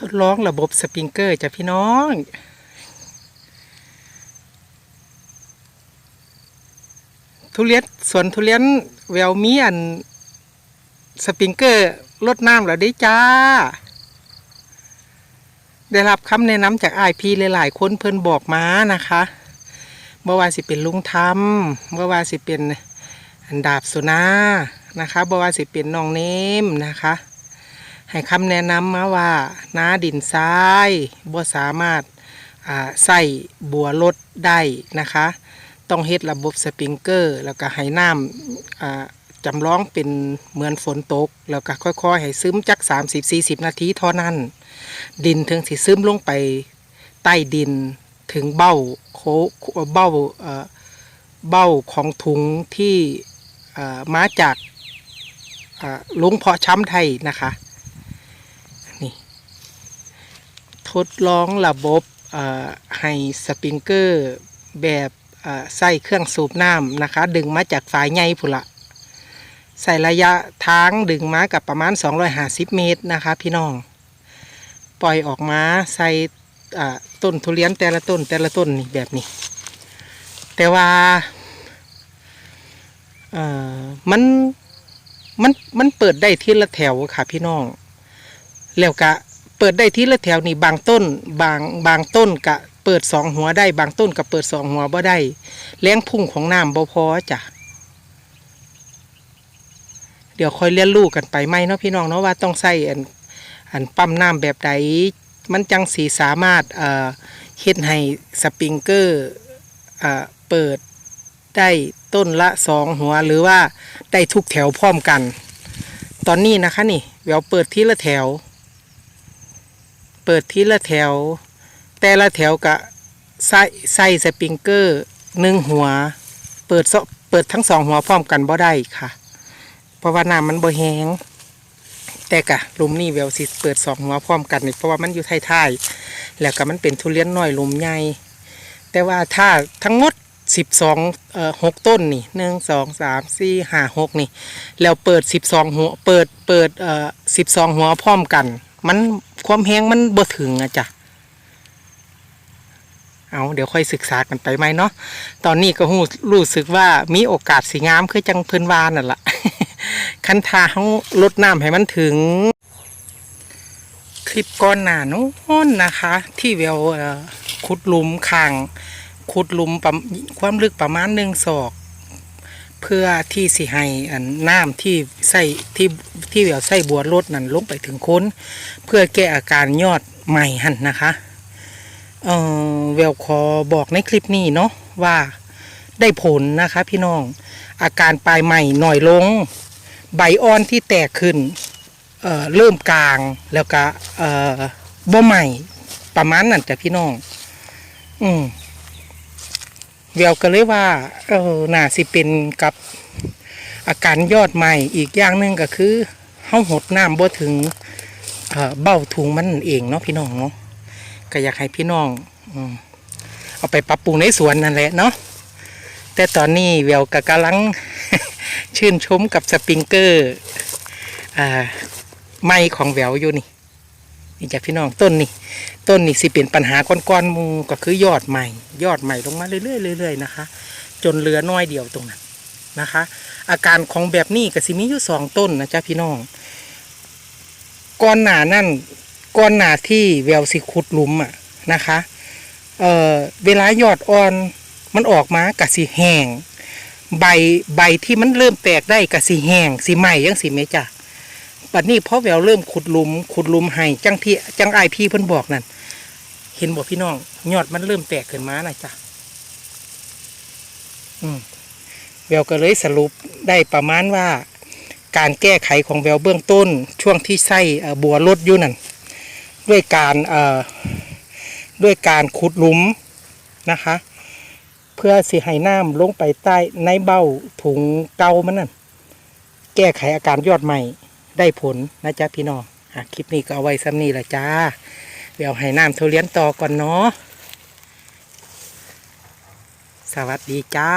ทดลองระบบสปริงเกอร์จ้ะพี่น้อง ทุเรียนสวนทุเรียนแววมีอันสปริงเกอร์ลดน้ำแล้วได้จ้า ได้รับคำแนะนำจากไอพีหลายๆคนเพิ่นบอกมานะคะเมื่อว่าสิเป็นลุงทำเมื่อว่าสิเป็นอันดาบสุนานะคะเมื่อว่าสิเป็นน้องเนมนะคะ ให้คำแนะนำมาว่าน้าดินทรายบ่สามารถใส่บัวลดได้นะคะ ต้องเฮ็ดระบบสปริงเกอร์ แล้วก็ให้น้ำจำลองเป็นเหมือนฝนตก แล้วก็ค่อยๆ ให้ซึมจัก 30-40 นาทีเท่านั้น ดินถึงสิซึมลงไปใต้ดินถึงเบ้าโคเบ้าเบ้าของถุงที่มาจากลุงเพาะช้ำไทยนะคะ นี่ ทดลองระบบให้สปริงเกอร์แบบใส่เครื่องสูบน้ำนะคะ ดึงมาจากฝายใหญ่พุละใส่ระยะทางดึงมากับประมาณ 250 เมตรนะคะ พี่น้อง ปล่อยออกมาใส่ต้นทุเรียนแต่ละต้นแต่ละต้นนี่แบบนี้ แต่ว่ามันมันมันเปิดได้ทีละแถวค่ะพี่น้อง แล้วก็ เปิดได้ทีละแถวนี่บางต้นบางบางต้นก็เปิดสองหัวได้บางต้นก็เปิดสองหัวบ่ได้แรงพุ่งของน้ำบ่พอจ้ะเดี๋ยวค่อยเรียนรู้กันไปไหมเนาะพี่น้องเนาะว่าต้องใส่อันอันปั๊มน้ำแบบใดมันจังสีสามารถเอ่อเฮ็ดให้สปริงเกอร์เอ่อเปิดได้ต้นละสองหัวหรือว่าได้ทุกแถวพร้อมกัน ตอนนี้นะคะนี่เดี๋ยวเปิดทีละแถว เปิดทีละแถว แต่ละแถวกะใส่ใส่สปริงเกอร์หนึ่งหัว เปิดเปิดทั้งสองหัวพร้อมกันบ่ได้ค่ะ เพราะว่าน้ำมันบ่แห้งแต่กะหลุมนี่แววสิเปิดสองหัวพร้อมกันนี่เพราะว่ามันอยู่ท้ายๆแล้วก็มันเป็นทุเรียนน้อยหลุมใหญ่แต่ว่าถ้าทั้งหมดสิบสองเอ่อหกต้นนี่หนึ่งสองสามสี่ห้าหกนี่ แล้วเปิดสิบสองหัวเปิดเปิดเอ่อสิบสองหัวพร้อมกัน มันความแห้งมันบ่ถึงอะจ้ะเอาเดี๋ยวค่อยศึกษากันไปไหมเนาะตอนนี้ก็หูรู้สึกว่ามีโอกาสสีงามคือจังเพิ่นวานั่นละคันทาเขาลดน้ำให้มันถึง คลิปก้อนหนาโน้นนะคะ ที่เวลขุดลุมคางขุดลุมความลึกประมาณหนึ่งศอก เพื่อที่สิให้อันน้ำที่ใส่ที่ที่เวลใส่บัวรดนั่นลงไปถึงโค้น เพื่อแก้อาการยอดใหม่หันนะคะเออเวลขอบอกในคลิปนี้เนาะว่าได้ผลนะคะพี่น้องอาการปลายใหม่หน่อยลง ใบอ่อนที่แตกขึ้นเออเริ่มกลางแล้วก็เออบ่ใหม่ประมาณนั้นจ้ะพี่น้อง อืม เวลก็เลยว่าเออน่าสิเป็นกับอาการยอดใหม่อีกอย่างหนึ่งก็คือเฮาหดน้ำบ่ถึงเอ่อเบ้าถุงมันเองเนาะพี่น้องเนาะก็อยากให้พี่น้องอืเอาไปปรับปรุงในสวนนั่นแหละเนาะแต่ตอนนี้เวลก็กำลังชื่นชมกับสปริงเกอร์อ่าไม้ของแววอยู่นี่ นี่จากพี่น้องต้นนี่ต้นนี่สิเป็นปัญหาก้อนๆหมูก็คือยอดใหม่ ยอดใหม่ลงมาเรื่อยๆเรื่อยๆนะคะ จนเหลือน้อยเดียวตรงนั้นนะคะ อาการของแบบนี้ก็สิมีอยู่สองต้นนะจ๊ะพี่น้องก้อนหนานั่นก้อนหนาที่แววสิขุดหลุมอะนะคะเอ่อเวลายอดอ่อนมันออกมากะสิแห้งใบใบที่มันเริ่มแตกได้กับสีแห้งสีใหม่ยังสีเมจ้ะ บัดนี้พอแววเริ่มขุดลุม ขุดลุมให้จังที่จังไอพี่เพิ่นบอกนั่นเห็นบอกพี่น้อง ยอดมันเริ่มแตกขึ้นมาน่ะจ้ะอืมแววก็เลยสรุปได้ประมาณว่า การแก้ไขของแววเบื้องต้น ช่วงที่ใส่บัวลดอยู่นั่นด้วยการเอ่อด้วยการขุดหลุมนะคะ เพื่อสิให้น้ำลงไปใต้ในเบ้าถุงเก่ามันนั่นแก้ไขอาการยอดใหม่ ได้ผลนะจ๊ะพี่น้องคลิปนี้ก็เอาไว้ซ้ำนี่แหละจ้า เดี๋ยวให้น้ำทุเรียนต่อก่อนเนาะ สวัสดีจ้า